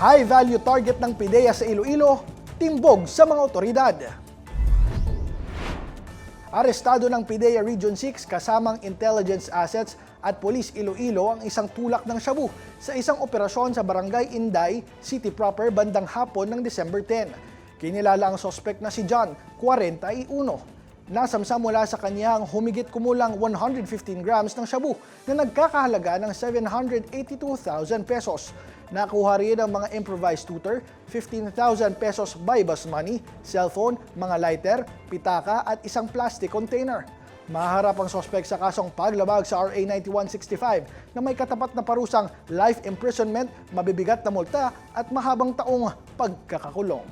High-value target ng PIDEA sa Iloilo, timbog sa mga otoridad. Arestado ng PIDEA Region 6 kasamang intelligence assets at Police Iloilo ang isang tulak ng shabu sa isang operasyon sa Barangay Inday, City Proper bandang hapon ng December 10. Kinilala ang sospek na si John, 41. Nasamsa mula sa kanyang humigit kumulang 115 grams ng shabu na nagkakahalaga ng 782,000 pesos. Nakuha rin ang mga improvised tutor, 15,000 pesos by bus money, cellphone, mga lighter, pitaka at isang plastic container. Maharap ang sospek sa kasong paglabag sa RA 9165 na may katapat na parusang life imprisonment, mabibigat na multa at mahabang taong pagkakakulong.